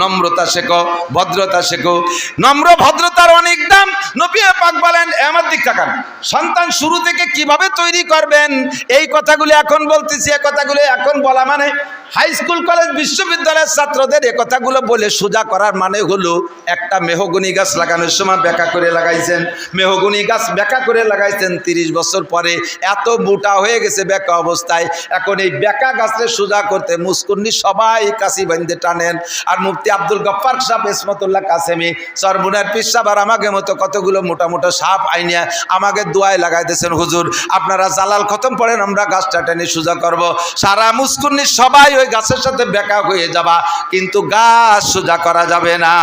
নম্রতা ভদ্রতা শেখো। নম্র ভদ্রতার অনেক দাম বলেন সন্তান শুরু থেকে তৈরি করবেন? এই কথাগুলি এখন বলতেছি কথাগুলি এখন বলা মানে হাই স্কুল কলেজ বিশ্ববিদ্যালয়ের ছাত্রদের এ কথাগুলো বলে সোজা করার মানে হলো একটা মেহগুনি গাছ লাগানোর সময় ব্যাকা করে লাগাইছেন। মেহগুনি গাছ বেকা করে লাগাইছেন তিরিশ বছর পরে। এত মোটা হয়ে গেছে বেকা অবস্থায়। এখন এই বেকা গাছরে সোজা করতে মুস্কুন্নি সবাই কাশি বান্ধে টানেন। আর মুফতি আব্দুল গফ্ফার সাহেব ইসমতুল্লাহ কাসেমি, সরবুনার পিসাব আর আমাকে মতো কতগুলো মোটা মোটা সাপ আইনিয়া আমাকে দোয়ায় লাগাইতেছেন, হুজুর, আপনারা জালাল খতম পড়েন, আমরা গাছটা টেনে সোজা করব। সারা মুস্কুন্নি সবাই ওই গাছের সাথে বেকা হয়ে যাবা, কিন্তু গাছ সোজা করা যাবে না।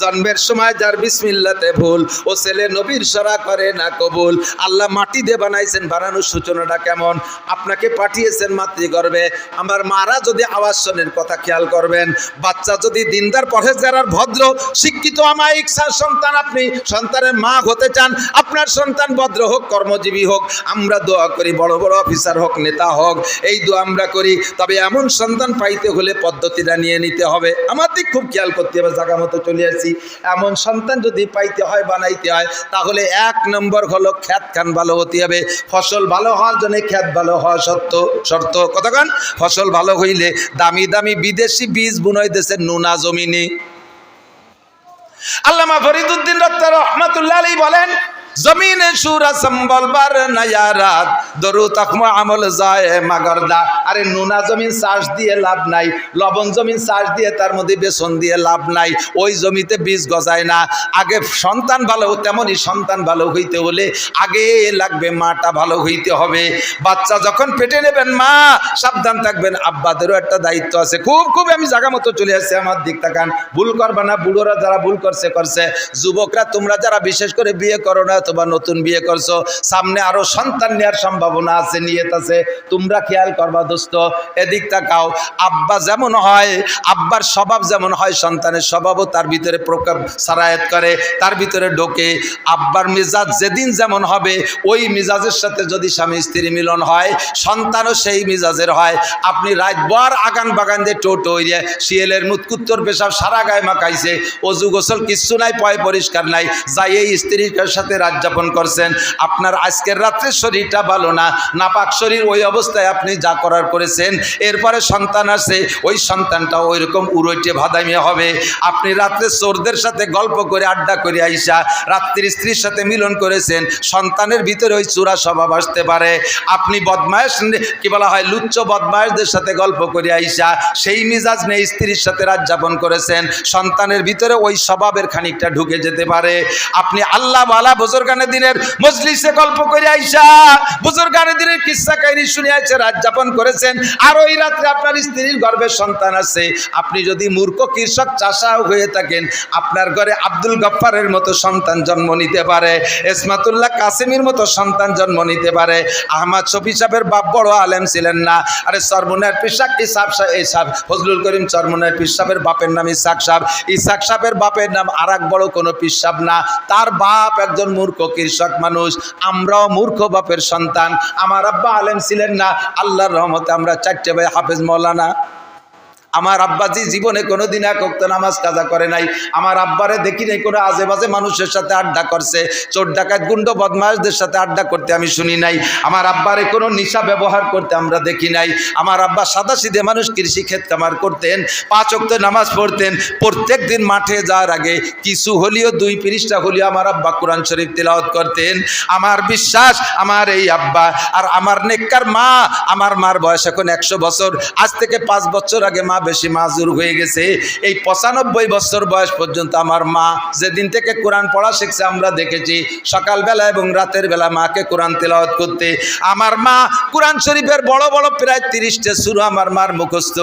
জন্মের সময় যার বিসমিল্লাতে ভুল, ও ছেলে নবীর সরা করে না কবুল। আল্লাহ মাটি দিয়ে বানাইছেন, বানানোর সূচনাটা কেমন? আপনাকে পাঠিয়েছেন মাতৃগর্ভে। আমার মারা যদি আওয়াজ শোনেন, কথা খেয়াল করবেন। বাচ্চা যদি দিনদার পরেজগার ভদ্র, শিক্ষিত আমায়িক সন্তান আপনি, সন্তানের মা হতে চান, আপনার সন্তান ভদ্র হোক, কর্মজীবী হোক, আমরা দোয়া করি, বড় বড় অফিসার হোক, নেতা হোক, এই দোয়া আমরা করি। তবে এমন সন্তান পাইতে হলে পদ্ধতিটা নিয়ে নিতে হবে। আমাদের খুব খেয়াল করতে হবে জায়গা মতো চলে আসি। এমন সন্তান যদি পাইতে হয়, বানাইতে হয়, তাহলে এক নম্বর হলো খ্যাত খান ভালো হতে হবে। ফসল ভালো হওয়ার জন্য খ্যাত ভালো হওয়া সত্য শর্ত। কতক্ষণ ফসল ভালো হইলে দামি দামি বিদেশি বীজ বুনাই দেশের নুনা জমিনে। আল্লামা ফরিদুদ্দিন রহমাতুল্লাহ আলী বলেন জমিনে সুরা সম্বল বার নায়ারাত দরু তকমা আমল যায় মাগরদা আরে নুনা জমিন চাষ দিয়ে লাভ নাই, লবণ জমিন চাষ দিয়ে তার মধ্যে বেসন দিয়ে লাভ নাই, ওই জমিতে বীজ গজায় না। আগে সন্তান ভালো তেমনই সন্তান ভালো হইতে হলে আগে লাগবে মাটা ভালো হইতে হবে। বাচ্চা যখন পেটে নেবেন মা, সাবধান থাকবেন। আব্বাদেরও একটা দায়িত্ব আছে। খুব খুব আমি জায়গা মতো চলে আসছি, আমার দিক তাকান। ভুল করবা না, বুড়োরা যারা ভুল করছে করছে। যুবকরা, তোমরা যারা বিশেষ করে বিয়ে করো না অথবা নতুন বিয়ে করছ, সামনে আরও সন্তান নেওয়ার সম্ভাবনা আছে, নিয়ত আছে। তোমরা খেয়াল করবা দোস্ত, এদিক তাকাও। আব্বা যেমন হয়, আব্বার স্বভাব যেমন হয়, সন্তানের স্বভাবও তার ভিতরে প্রকার সারায়াত করে, তার ভিতরে ঢোকে। আব্বার মেজাজ যেদিন যেমন হবে, ওই মিজাজের সাথে যদি স্বামী স্ত্রী মিলন হয়, সন্তানও সেই মিজাজের হয়। আপনি রাত রাতবার আগান বাগান দিয়ে টোটো হইয়ে শিয়েলের মুতকুত্তর পেশাব সারা গায়ে মাখাইছে। অজু গোসল কিচ্ছু নাই, পয় পরিষ্কার নাই। যাই এই স্ত্রীর সাথে রাত যাপন করছেন। আপনার আজকের রাত্রে শরীরটা ভালো না, নাপাক শরীর ওই অবস্থায় আপনি যা করার করেছেন, এরপরে সন্তান আসে ওই সন্তানটা ওই রকম উড়ইটে ভাদামিয়া হবে। আপনি রাত্রে চোরদের সাথে গল্প করে আড্ডা করে আইসা, রাত্রির স্ত্রীর সাথে মিলন করেছেন, সন্তানের ভিতরে ওই চূড়া স্বভাব আসতে পারে। আপনি বদমায়েশ কি বলা হয়, লুচ্চ বদমায়েশদের সাথে গল্প করে আইসা, সেই মিজাজ নেই স্ত্রীর সাথে রাত যাপন করেছেন। সন্তানের ভিতরে ওই স্বভাবের খানিকটা ঢুকে যেতে পারে। আপনি আল্লাহ বালা বুজুর্গানের দিনের মজলিসে গল্প করে আইসা, বুজুর্গানের দিনের কিস্সা কাহিনী শুনে আইসা, রাত যাপন করেছেন। আর ওই রাত্রে আপনার স্ত্রীর গর্ভের সন্তান আছে। আপনি যদি মূর্খ কৃষক চাষাও হয়ে থাকেন, আপনার ঘরে আব্দুল গফ্ফারের মতো সন্তান জন্ম নিতে পারে এসমাতুল্লাহ কাসেমির মতো সন্তান জন্ম নিতে পারে। আহমদ শফি সাহেবের বাপ বড় আলেম ছিলেন না। আরে সরমুনের পিসাক ইসাব ইসাব, ফজলুল করিম চরমুনের পিসাবের বাপের নাম ইসাক সাহেব। ইসাক সাহেবের বাপের নাম আর এক বড় কোনো পিসাব না। তার বাপ একজন মূর্খ কৃষক মানুষ। আমরাও মূর্খ বাপের সন্তান। আমার আব্বা আলেম ছিলেন না। আল্লাহর রহমতে আমরা চারটে ভাই হাফেজ মৌলানা। আমার আব্বাজি জীবনে কোনোদিন এক অক্ত নামাজ কাজা করে নাই। আমার আব্বারে দেখি নাই কোনো আজে বাজে মানুষের সাথে আড্ডা করছে। চোর ডাকাত, গুন্ড বদমাশদের সাথে আড্ডা করতে আমি শুনি নাই। আমার আব্বারে কোনো নিশা ব্যবহার করতে আমরা দেখি নাই। আমার আব্বা সাদা সিধে মানুষ কৃষি ক্ষেত কামার করতেন, পাঁচ অক্ত নামাজ পড়তেন। প্রত্যেক দিন মাঠে যাওয়ার আগে কিছু হলিও, দুই পৃষ্ঠা হলিও আমার আব্বা কোরআন শরীফ তিলাওয়াত করতেন। আমার বিশ্বাস, আমার এই আব্বা আর আমার নেককার মা, আমার মার বয়স এখন একশো বছর। আজ থেকে পাঁচ বছর আগে মা বেশি মাজুর হয়ে গেছে। এই পঁচানব্বই বছর বয়স পর্যন্ত আমার মা যেদিন থেকে কোরআন পড়া শিখছে, আমরা দেখেছি সকালবেলা এবং রাতের বেলা মাকে কোরআন তেলাওয়াত করতে। আমার মা কোরআন শরীফের বড় বড় প্রায় তিরিশটা শুরু আমার মার মুখস্থ।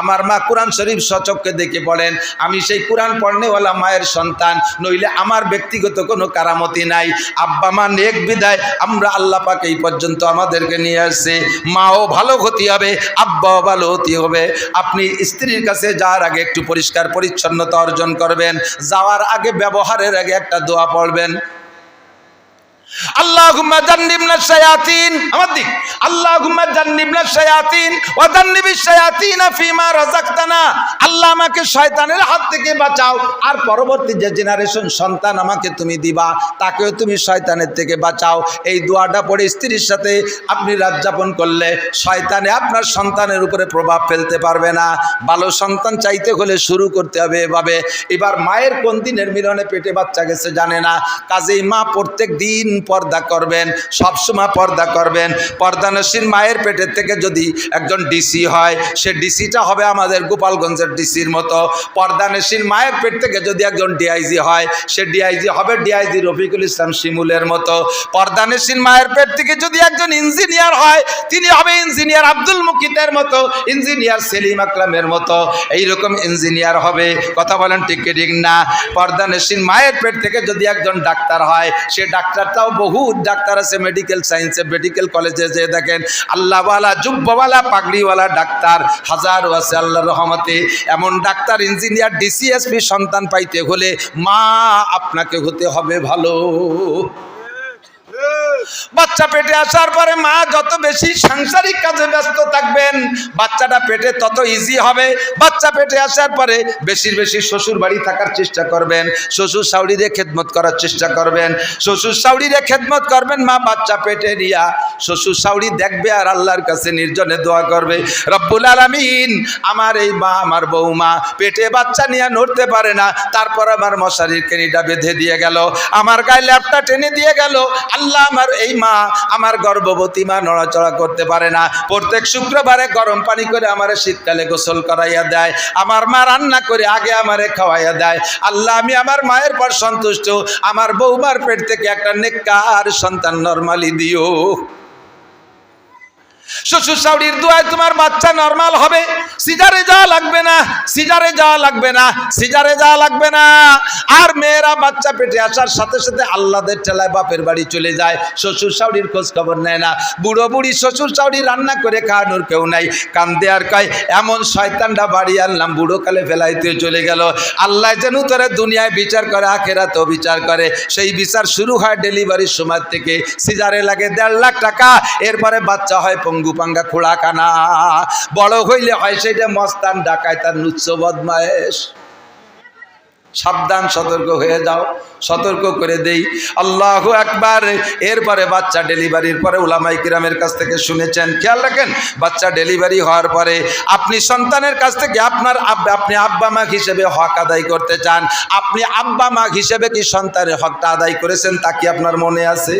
আমার মা কোরআন শরীফ সচককে দেখে পড়েন আমি সেই কোরআন পড়নেওয়ালা মায়ের সন্তান, নইলে আমার ব্যক্তিগত কোনো কারামতি নাই। আব্বা মা নেক বিদায়, আমরা আল্লাহ পাক এই পর্যন্ত আমাদেরকে নিয়ে আসছে। মাও ভালো ক্ষতি হবে, আব্বাও ভালো ক্ষতি হবে। আপনি স্ত্রীর কাছে যাওয়ার আগে একটু পরিষ্কার পরিচ্ছন্নতা অর্জন করবেন, যাওয়ার আগে ব্যবহারের আগে একটা দোয়া পড়বেন। আল্লাহুম্মা জান্নিবনা শায়াতিন। আমার দিক। আল্লাহুম্মা জান্নিবনা শায়াতিন। ওয়া জান্নিবিশ শায়াতিনা ফিমা রাযাকতানা। আল্লাহ আমাকে শয়তানের হাত থেকে বাঁচাও। আর পরবর্তী যে জেনারেশন সন্তান আমাকে তুমি দিবা, তাকেও তুমি শয়তানের থেকে বাঁচাও। এই স্ত্রীর সাথে আপনি রাত যাপন করলে শয়তানে আপনার সন্তানের উপরে প্রভাব ফেলতে পারবে না। ভালো সন্তান চাইতে হলে শুরু করতে হবে এভাবে। এবার মায়ের কোন দিনের মিলনে পেটে বাচ্চা গেছে জানে না। কাজেই মা প্রত্যেক দিন পর্দা করবেন, সবসময় পর্দা করবেন। পর্দানসীন মায়ের পেটের থেকে যদি একজন ডিসি হয়, সে ডিসিটা হবে আমাদের গোপালগঞ্জের ডিসির মতো। পর্দানসীন মায়ের পেট থেকে যদি একজন ডিআইজি হয়, সে ডিআইজি হবে ডিআইজি রফিকুল ইসলাম শিমুলের মতো। পর্দানসীন মায়ের পেট থেকে যদি একজন ইঞ্জিনিয়ার হয়, তিনি হবে ইঞ্জিনিয়ার আব্দুল মুকিতের মতো, ইঞ্জিনিয়ার সেলিম আকলামের মতো। এইরকম ইঞ্জিনিয়ার হবে, কথা বলেন কি ঠিক না? পর্দানসীন মায়ের পেট থেকে যদি একজন ডাক্তার হয়, সে ডাক্তারটাও বহু ডাক্তার আছে মেডিকেল সায়েন্সে মেডিকেল কলেজে যে দেখেন আল্লাহওয়ালা যুব্বওয়ালা পাগড়িওয়ালা ডাক্তার। হাজারও আছে আল্লাহর রহমতে। এমন ডাক্তার ইঞ্জিনিয়ার ডিসিএসপি সন্তান পাইতে হলে মা আপনাকে হতে হবে ভালো। বাচ্চা পেটে আসার পরে মা যত বেশি সাংসারিক কাজে ব্যস্ত থাকবেন, বাচ্চাটা পেটে তত ইজি হবে। বাচ্চা পেটে আসার পরে বেশির বেশি শ্বশুর বাড়ি থাকার চেষ্টা করবেন, শ্বশুর শাউরিরে খেদমত করার চেষ্টা করবেন। শ্বশুর শাউরিরে খেদমত করবেন, মা বাচ্চা পেটে নিয়া শ্বশুর শাউরি দেখবে আর আল্লাহর কাছে নির্জনে দোয়া করবে। রব্বুল আলামিন, আমার এই মা, আমার বৌমা পেটে বাচ্চা নিয়ে নড়তে পারে না, তারপর আমার মশারির কেনিটা বেঁধে দিয়ে গেল। আমার গায়ে ল্যাপটা টেনে দিয়ে গেল। আল্লাহ আমার এই মা আমার গর্ভবতী মা নড়াচড়া করতে পারে না। প্রত্যেক শুক্রবারে গরম পানি করে আমার শীতকালে গোসল করাইয়া দেয়। আমার মা রান্না করে আগে আমারে খাওয়াইয়া দেয়। আল্লাহ, আমি আমার মায়ের পর সন্তুষ্ট। আমার বৌমার পেট থেকে একটা নেককার সন্তান নর্মালি দিও। শ্বশুর শাশুড়ির দোয়ায় তোমার বাচ্চা নর্মাল হবে। সিজারে যাওয়া লাগবে না, সিজারে যাওয়া লাগবে না, সিজারে যাওয়া লাগবে না। আর মেয়েরা বাচ্চা পেটে আসার সাথে সাথে আল্লাদের ঠেলায় বাপের বাড়ি চলে যায়, শ্বশুর শাশুড়ির খোঁজ খবর নেয় না। বুড়ো বুড়ি শ্বশুর শাশুড়ি রান্না করে খাওয়ানোর কেউ নাই। কান্দে আর কয়, এমন শয়তানটা বাড়ি আনলাম, বুড়ো কালে ফেলাইতে চলে গেল। আল্লাহ যেন তোরা দুনিয়ায় বিচার করে, আখেরাতেও বিচার করে। সেই বিচার শুরু হয় ডেলিভারির সময় থেকে। সিজারে লাগে দেড় লাখ টাকা, এরপরে বাচ্চা হয় পঙ্গু পাঙ্গা খোড়া কানা বড় হইলে হয় সেটা মস্তান ডাকায় তার নুচ্ছ বদমায়েশ। সাবধান, সতর্ক হয়ে যাও, সতর্ক করে দেই। আল্লাহ একবার এরপরে বাচ্চা ডেলিভারির পরে উলামাই কিরামের কাছ থেকে শুনেছেন, খেয়াল রাখেন, বাচ্চা ডেলিভারি হওয়ার পরে আপনি সন্তানের কাছ থেকে আপনার আপনি আব্বা মা হিসেবে হক আদায় করতে চান। আপনি আব্বা মা হিসেবে কি সন্তানের হকটা আদায় করেছেন তা কি আপনার মনে আছে?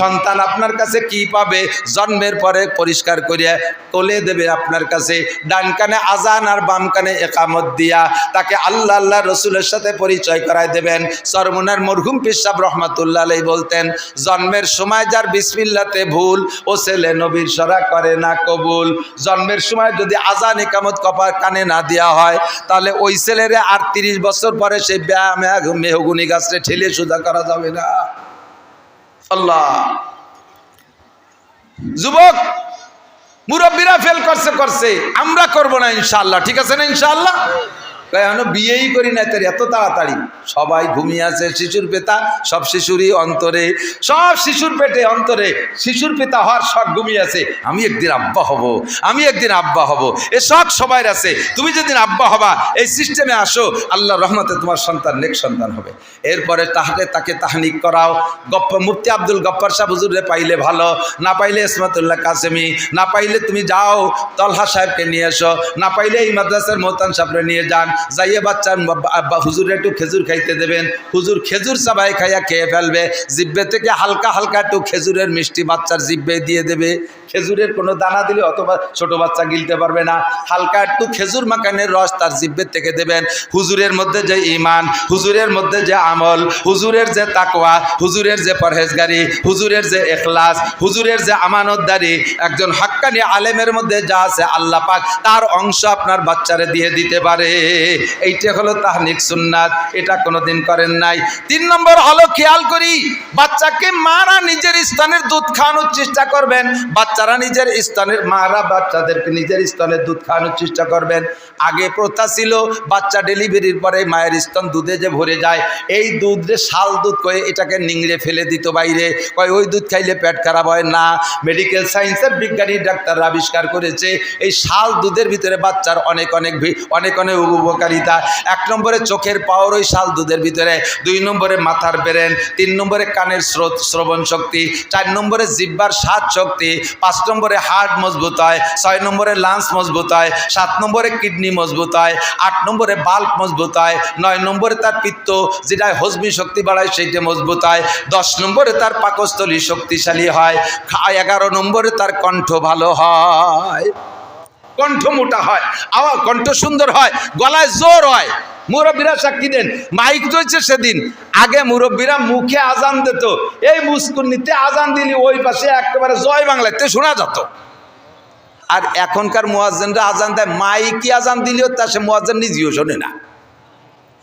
সন্তান আপনার কাছে কি পাবে? জন্মের পরে পরিষ্কার করিয়া কোলে দেবে আপনার কাছে, ডান কানে আজান আর বাম কানে একামত দিয়া। তাকে আল্লাহ আল্লাহ রসুলের সাথে পরিচয় করায় দেবেন। সরমুনার মরহুম পিসাব রহমাতুল্লাহ বলতেন, জন্মের সময় যার বিসমিল্লাতে ভুল, ও ছেলে নবীর সরা করে না কবুল। জন্মের সময় যদি আজান একামত কপার কানে না দেওয়া হয়, তাহলে ওই ছেলেরে আর তিরিশ বছর পরে সেই ব্যায়ামে মেহগুনি গাছটা ঠেলে সুদা করা যাবে না। আল্লাহ। যুবক, মুরব্বীরা ফেল করছে করছে। আমরা করব না ইনশাআল্লাহ, ঠিক আছে না ইনশাআল্লাহ? এখনও বিয়েই করি না তোর, এত তাড়াতাড়ি। সবাই ঘুমিয়ে আছে, শিশুর পেতা, সব শিশুরই অন্তরে, সব শিশুর পেটে অন্তরে, শিশুর পিতা হওয়ার শখ ঘুমিয়ে আছে। আমি একদিন আব্বা হব, আমি একদিন আব্বা হব। এ শখ সবাই আছে। তুমি যেদিন আব্বা হবা, এই সিস্টেমে আসো আল্লাহ রহমতে তোমার সন্তান নেক সন্তান হবে। এরপরে তাহলে তাকে তাহানিক করাও। গপ্প, মুফতি আব্দুল গপ্পর সাহেব হুজুরে পাইলে ভালো, না পাইলে ইসমাতুল্লাহ কাসেমি, না পাইলে তুমি যাও, তলহা সাহেবকে নিয়ে এসো, না পাইলে এই মাদ্রাসার মোহতান সাহেবরে নিয়ে যান। যাইয়ে বাচ্চার আব্বা হুজুরে একটু খেজুর খাইতে দেবেন। হুজুর খেজুর চাবাই খাইয়া খেয়ে ফেলবে। জিব্বে থেকে হালকা হালকা একটু খেজুরের মিষ্টি বাচ্চার জিব্বে দিয়ে দেবে। খেজুরের কোনো দানা দিলে অথবা ছোট বাচ্চা গিলতে পারবে না। হালকা একটু খেজুর মাখানের রস তার জিব্বের থেকে দেবেন। হুজুরের মধ্যে যে ইমান হুজুরের মধ্যে যে আমল, হুজুরের যে তাকোয়া হুজুরের যে পরহেজগারি, হুজুরের যে এখলাস, হুজুরের যে আমানতদারি, একজন হাক্কানি আলেমের মধ্যে যা আছে আল্লাহ পাক তার অংশ আপনার বাচ্চারে দিয়ে দিতে পারে। এইটা হলো তাহনিক সুন্নাত, এটা কোনোদিন করেন নাই। তিন নম্বর হলো খেয়াল করি, বাচ্চাকে মারা নিজের স্থানের দুধ খাওয়ানোর চেষ্টা করবেন। বাচ্চা বাচ্চারা নিজের স্তনের, মারা বাচ্চাদেরকে নিজের স্তনের দুধ খাওয়ানোর চেষ্টা করবেন। আগে প্রথা ছিল, বাচ্চা ডেলিভারির পরে মায়ের স্তন দুধে যে ভরে যায়, এই দুধ শাল দুধ কয়ে এটাকে নিংড়ে ফেলে দিত বাইরে। কয়, ওই দুধ খাইলে পেট খারাপ হয় না। মেডিকেল সায়েন্সের বিজ্ঞানী ডাক্তাররা আবিষ্কার করেছে, এই শাল দুধের ভিতরে বাচ্চার অনেক অনেক অনেক অনেক উপকারিতা। এক নম্বরে চোখের পাওয়ার ওই শাল দুধের ভিতরে, দুই নম্বরে মাথার ব্রেন, তিন নম্বরে কানের স্রোত, শ্রবণ শক্তি, চার নম্বরে জিব্বার স্বাদ শক্তি পাঁচ নম্বরে হার্ট মজবুত হয়, ছয় নম্বরে লাংস মজবুত হয়, সাত নম্বরে কিডনি মজবুত হয়, আট নম্বরে বাল্ব মজবুত হয়, নয় নম্বরে তার পিত্ত যেটা হজমি শক্তি বাড়ায় সেইটা মজবুত হয়, দশ নম্বরে তার পাকস্থলী শক্তিশালী হয় এগারো নম্বরে তার কণ্ঠ ভালো হয়। কণ্ঠ মোটা হয়, আওয়াজ কণ্ঠ সুন্দর হয়, গলায় জোর হয়। মুরব্বীরা সাক্ষী দেন, মাইক রয়েছে সেদিন। আগে মুরব্বীরা মুখে আজান দিত। এই মুস্কুন্নিতে আজান দিলি, ওই পাশে একেবারে জয় বাংলাতে শোনা যেত। আর এখনকার মোয়াজ্জেনরা আজান দেয় মাইকি আজান দিলেও তা সে মোয়াজ্জেন নিজেও শোনে না।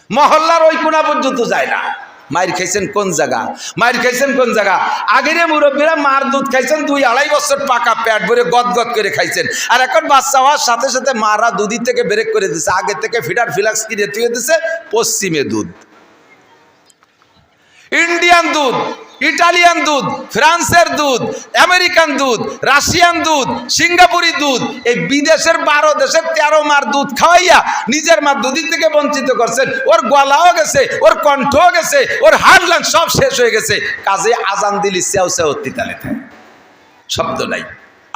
মহল্লার ওই কোনা পর্যন্ত যায় না। মায়ের খাইছেন কোন জায়গা? মায়ের খাইছেন কোন জায়গা? আগের মুরব্বীরা মার দুধ খাইছেন, দুই আড়াই বছর পাকা প্যাট ভরে গদ গদ করে খাইছেন। আর এখন বাচ্চা হওয়ার সাথে সাথে মারা দুধি থেকে ব্রেক করে দিছে। আগে থেকে ফিডার ফিলাক্স কিনে তুলে দিছে পশ্চিমে দুধ। ইন্ডিয়ান দুধ। ইটালিয়ান দুধ, ফ্রান্সের দুধ, আমেরিকান দুধ, রাশিয়ান দুধ, সিঙ্গাপুরি দুধ, এই বিদেশের বারো দেশের তেরো মার দুধ খাওয়াইয়া নিজের মার দুধের থেকে বঞ্চিত করছেন। ওর গলাও গেছে, ওর কণ্ঠও গেছে, ওর হাড়লান সব শেষ হয়ে গেছে। কাজে আজান দিলি সেও সেও তিতালে শব্দ নাই।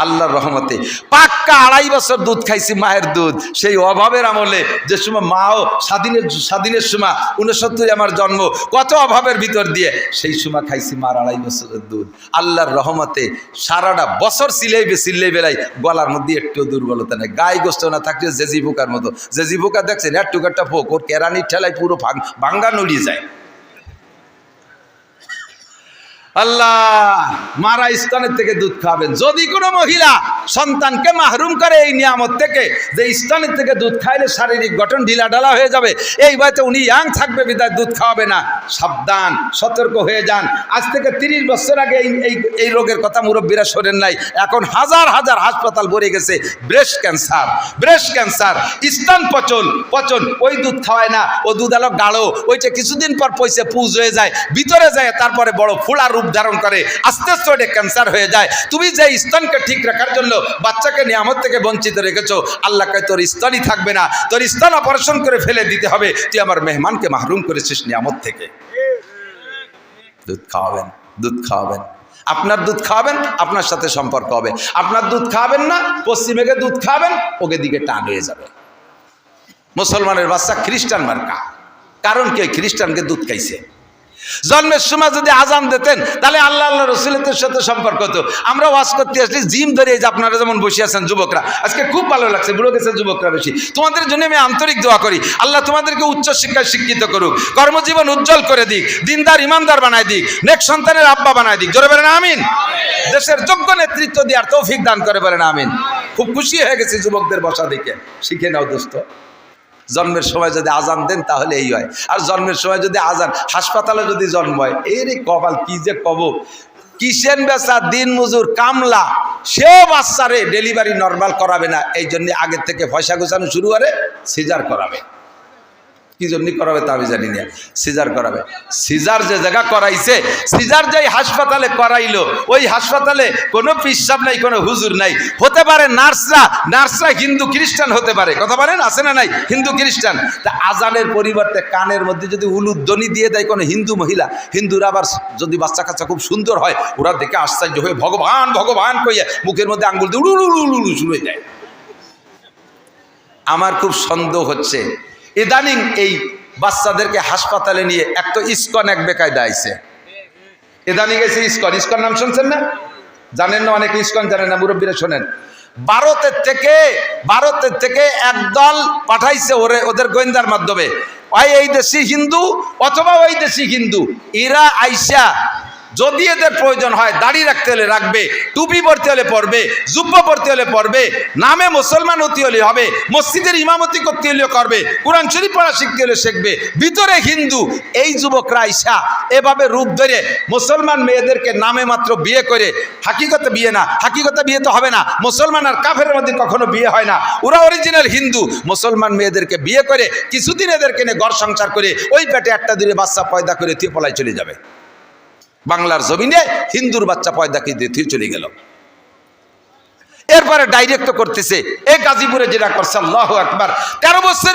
আল্লাহর রহমতে। পাক্কা আড়াই বছর দুধ খাইছি মায়ের দুধ। সেই অভাবের আমলে যে সময় মাও স্বাধীনের স্বাধীনের সময় উনসত্তরে আমার জন্ম, কত অভাবের ভিতর দিয়ে সেই সময় খাইছি মার আড়াই বছরের দুধ। আল্লাহর রহমতে সারাটা বছর সিলেইবে সিল্লাই বেলাই গলার মধ্যে একটু দুর্বলতা নেই। গায়ে গোস্ত না থাকলে জেজি পোকার মতো। জেজি পোকা দেখছেন এক টুকারটা পোক ওর কেরানির ঠেলায় পুরো ভাঙ্গা নড়িয়ে যায়। আল্লাহ, মারা স্তনের থেকে দুধ খাবেন। যদি কোনো মহিলা সন্তানকে মাহরুম করে এই নিয়ামত থেকে, যে স্তনের থেকে দুধ খাইলে শারীরিক গঠন ঢিলা ঢালা হয়ে যাবে, এই বয়সে উনি ইয়াং থাকবে, বিদায় দুধ খাওয়াবে না। সাবধান, সতর্ক হয়ে যান। আজ থেকে তিরিশ বছর আগে এই এই রোগের কথা মুরব্বীরা শোনেন নাই। এখন হাজার হাজার হাসপাতাল ভরে গেছে। ব্রেস্ট ক্যান্সার ব্রেস্ট ক্যান্সার, স্তন পচন পচন, ওই দুধ খাওয়ায় না। ও দুধ আলো গাঢ়, ওইটা কিছুদিন পর পয়সা পুজ হয়ে যায়, ভিতরে যায়, তারপরে বড় ফুলা রূপ ধারণ করে, আস্তে আস্তে ওটা ক্যান্সার হয়ে যায়। তুমি যে স্তনকে ঠিক রাখার জন্য বাচ্চাকে নিয়ামত থেকে বঞ্চিত রেখেছো আল্লাহকে তোর স্তনই থাকবে না। তোর স্তন অপারেশন করে ফেলে দিতে হবে। তুই আমার মেহমানকে মাহরুম করেছিস নিয়ামত থেকে। দুধ খাওয়াবেন দুধ খাওয়াবেন। আপনার দুধ খাওয়াবেন, আপনার সাথে সম্পর্ক হবে। আপনার দুধ খাওয়াবেন না পশ্চিমেকে দুধ খাওয়াবেন, ওকে দিকে টান হয়ে যাবে। মুসলমানের বাচ্চা খ্রিস্টান মার্কা। কারণ কি? খ্রিস্টানকে দুধ খাইছে। জন্মের সময় যদি আজান দিতেন, তাহলে আল্লাহ আল্লাহ রসুলের সাথে সম্পর্ক হতো। আমরা ওয়াজ করতে আসলে জিম ধরে যে আপনারা যেমন বসে আছেন যুবকরা, আজকে খুব ভালো লাগছে, বুড়ো গেছে যুবকরা বেশি। তোমাদের জন্য আমি আন্তরিক দোয়া করি। আল্লাহ তোমাদেরকে উচ্চ শিক্ষায় শিক্ষিত করুক, কর্মজীবন উজ্জ্বল করে দিক, দিনদার ইমানদার বানায় দিক, নেক সন্তানের আব্বা বানায় দিক। জোরে বলেন, আমিন। দেশের যোগ্য নেতৃত্ব দেওয়ার তৌফিক দান করে বলেন, আমিন। খুব খুশি হয়ে গেছি যুবকদের বসা দেখে। শিখে নাও, দোস্ত। জন্মের সময় যদি আজান দেন তাহলে এই হয়। আর জন্মের সময় যদি আজান হাসপাতালে যদি জন্ম হয় এই রে কপাল কি যে কব? কিসেন বেচা, দিন মজুর, কামলা? সেও বাচ্চারে ডেলিভারি নর্মাল করাবে না। এই জন্য আগের থেকে পয়সা গোছানো শুরু করে, সিজার করাবে। কি জন্য করাবে তা আমি জানি না। সিজার করাবে। সিজার যে জায়গা করাইছে, সিজার যেই হাসপাতালে করাইলো, ওই হাসপাতালে কোনো পিসাব নাই, কোনো হুজুর নাই। হতে পারে নার্সরা নার্সরা হিন্দু খ্রিস্টান হতে পারে। কথা বলেন, আছে না নাই? হিন্দু খ্রিস্টান। তা আজানের পরিবর্তে কানের মধ্যে যদি উলুধ্বনি দিয়ে দেয় কোনো হিন্দু মহিলা, হিন্দুরা আবার যদি বাচ্চা কাচ্চা খুব সুন্দর হয়, ওরা দেখে আশ্চর্য হয়ে ভগবান ভগবান কইয়া মুখের মধ্যে আঙ্গুল দিয়ে উলু উলু উলু শুরু হয়ে যায় আমার খুব সন্দেহ হচ্ছে ইদানিং এই বাচ্চাদেরকে হাসপাতালে নিয়ে এক তো ইস্কন এক বেকায়দা আইছে। ইদানিং এসে ইস্কন ইস্কন নাম শুনছেন না? জানেন না অনেকে ইস্কন জানেন না, মুরব্বীরা শোনেন। ভারতের থেকে ভারতের থেকে একদল পাঠাইছে ওরে, ওদের গোয়েন্দার মাধ্যমে। হয় এই দেশি হিন্দু অথবা ওই দেশি হিন্দু। এরা আইসা যদি এদের প্রয়োজন হয়, দাড়ি রাখতে হলে রাখবে, টুপি পরতে হলে পরবে, জুব্ব পরতে হলে পরবে, নামে মুসলমান হতে হলে হবে, মসজিদের ইমামতি করতে হলে করবে, কোরআন শরীফ পড়া শিখতে হলে শিখবে, ভিতরে হিন্দু, এই যুবকরা আইসা এভাবে রূপ ধরে মুসলমান মেয়েদেরকে নামে মাত্র বিয়ে করে, হাকিকতে বিয়ে না, হাকিকতে বিয়ে তো হবে না, মুসলমান আর কাফের মধ্যে কখনো বিয়ে হয় না, ওরা অরিজিনাল হিন্দু, মুসলমান মেয়েদেরকে বিয়ে করে, কিছুদিন এদেরকে নিয়ে ঘর সংসার করে, ওই পেটে একটা দূরে বাচ্চা পয়দা করে ত্রিপলায় চলে যাবে। বাংলার জমিনে হিন্দুর বাচ্চা পয়দাকে দিয়ে চলে গেল। এরপরে ডাইরেক্ট করতেছে, এ গাজীপুরে যেটা করছে, আল্লাহ একবার তেরো বছর